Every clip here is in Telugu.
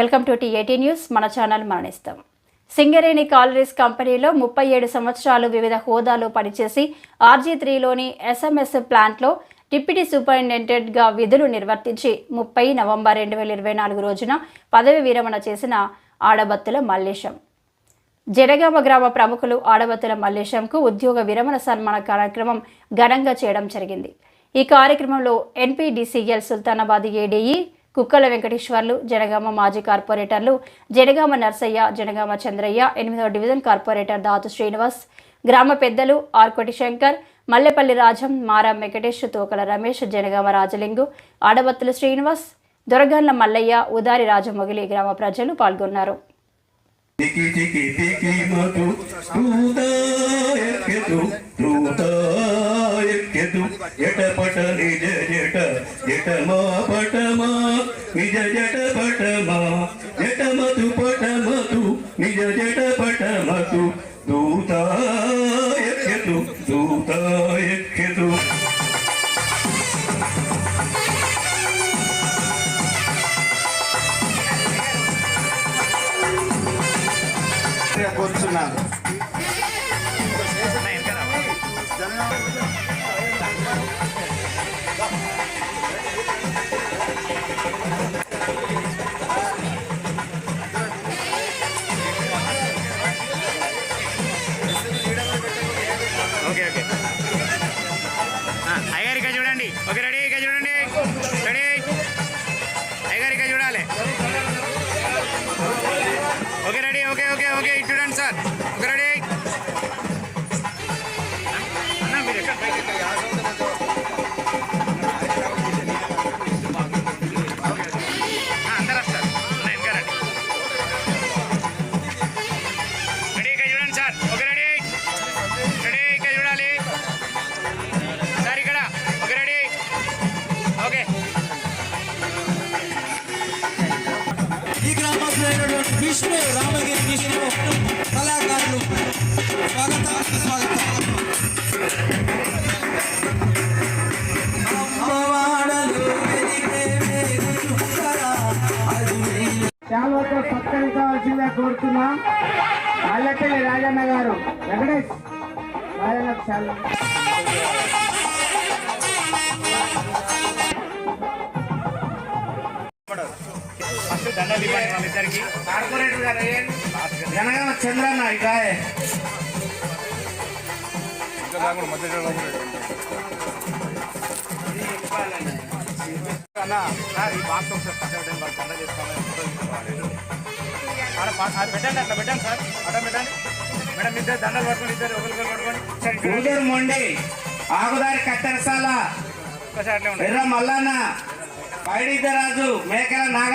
Welcome to T A T news. మన ఛానల్ మరణిస్తాం. సింగరేణి కాలరీస్ కంపెనీలో ముప్పై ఏడు సంవత్సరాలు వివిధ హోదాలో పనిచేసి ఆర్జీ త్రీలోని ఎస్ఎంఎస్ ప్లాంట్లో డిప్యూటీ సూపరింటెండెంట్గా విధులు నిర్వర్తించి ముప్పై నవంబర్ రెండు వేల ఇరవై నాలుగు రోజున పదవి విరమణ చేసిన ఆడబత్తుల మల్లేశం. జనగామ గ్రామ ప్రముఖులు ఆడబత్తుల మల్లేశంకు ఉద్యోగ విరమణ సన్మాన కార్యక్రమం ఘనంగా చేయడం జరిగింది. ఈ కార్యక్రమంలో ఎన్పీడీసీఎల్ సుల్తానాబాద్ ఏడీఈ కుక్కల వెంకటేశ్వర్లు జనగామ మాజీ కార్పొరేటర్లు జనగామ నర్సయ్య జనగామ చంద్రయ్య ఎనిమిదవ డివిజన్ కార్పొరేటర్ దాతు శ్రీనివాస్ గ్రామ పెద్దలు ఆర్కోటి శంకర్ మల్లెపల్లి రాజం మారా వెంకటేష్ తోకల రమేష్ జనగామ రాజలింగు ఆడబత్తుల శ్రీనివాస్ దొరగండ్ల మల్లయ్య ఉదారి రాజమొగిలి గ్రామ ప్రజలు పాల్గొన్నారు ఎట జటమా జటమతు పటమతు నిజ జట పటమతు. Okay ready okay okay okay student sir okay ready గ్రామస్తులైనటువంటి Ramagiri Vishnu కళాకారులు. స్వాగతం స్వాగతం. శాలతో వెలిగే వెలుగురా, సత్కరించవలసిందిగా కోరుతున్నా. మల్లెపల్లి రాజన్న గారు. వెంకటేష్. రాజన్న శాల వాళ్ళిద్దరికి కార్పొరేటర్ గారు జనగామ చంద్రన్న ఇకాయ అన్న ఈ బాక్స్ ఒకసారి పక్కన వాళ్ళు దండ చేసుకోవాలి ఫోటో తీసుకోవాలి ఆడ పా- ఆడ పెట్టండి అట్లా పెట్టండి సార్ అట్లా పెట్టండి మేడం ఇద్దరు దండలు పట్టుకొని ఇద్దరు ఒకరికొకరు పట్టుకొని సరే ఇక్కడ గుంటూరు మొండి ఆగుదారి కత్తెరసాల ఒక్కసారి అట్లే ఉండండి. ఎర్ర మల్లన్న పైడిద్దరాజు మేకల నాగ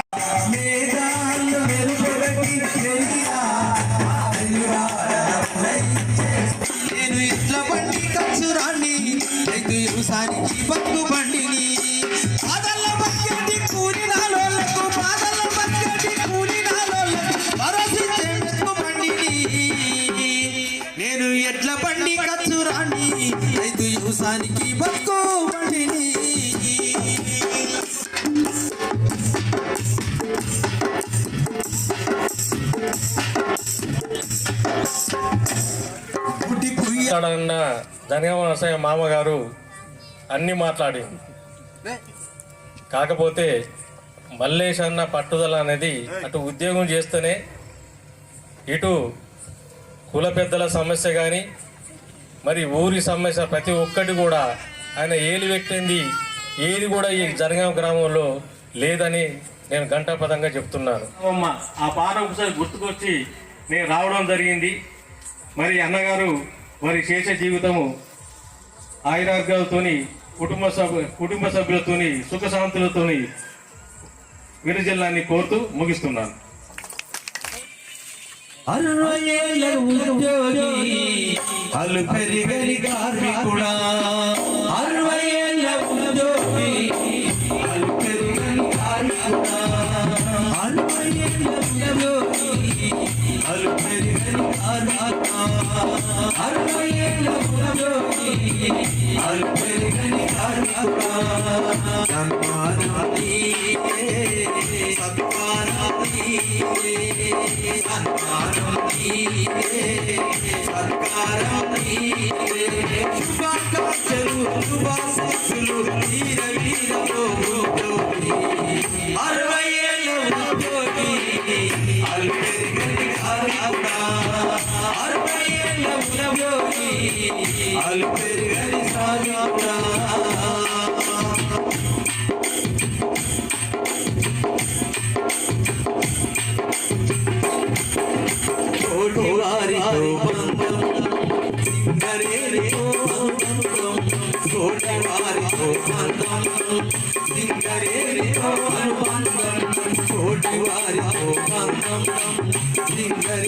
మాట్లాడన్న నరసయ్య మామగారు అన్ని మాట్లాడి కాకపోతే మల్లేష్ అన్న పట్టుదల అనేది అటు ఉద్యోగం చేస్తేనే ఇటు కుల పెద్దల సమస్య కానీ మరి ఊరి సమస్య ప్రతి ఒక్కటి కూడా ఆయన ఏలి పెట్టింది. ఏది కూడా ఈ జనగామ గ్రామంలో లేదని నేను ఘంటాపదంగా చెప్తున్నాను. అమ్మ ఆ పాట ఒకసారి గుర్తుకొచ్చి నేను రావడం జరిగింది. మరి అన్నగారు మరి చేసే జీవితము ఆయురార్గాలతోని కుటుంబ సభ్యు కుటుంబ సభ్యులతోని సుఖశాంతులతోని విరజిల్లాన్ని కోరుతూ ముగిస్తున్నాను. అరవై ఏళ్ళ ఉద్యోగి అల్లు కార్మికుడా అరవై ఏళ్ళ ఉద్యోగి అల్లు పెరిగని కార్మికుడా అరవై ఏళ్ళ ఉద్యోగి అల్లు పెరిగని కార్మికుడా అరవై ఏళ్ళ ఉద్యోగి అల్లు పెరిగని కార్మికుడా జన్మానాది సత్వానాది సన్మానం నీదే శుభాకాంక్షలు శుభాశీస్సులు వీర వీరతో అరవై ఏళ్ళ అరవై ఏళ్ళ ఉద్యోగి ದಿಂಗರೇರಿಯೋ ಅನುಬಂಧಂ ಕೋಟಿ ವಾರಿ ಕೋಪಂಧಂ ದಿಂಗರೇ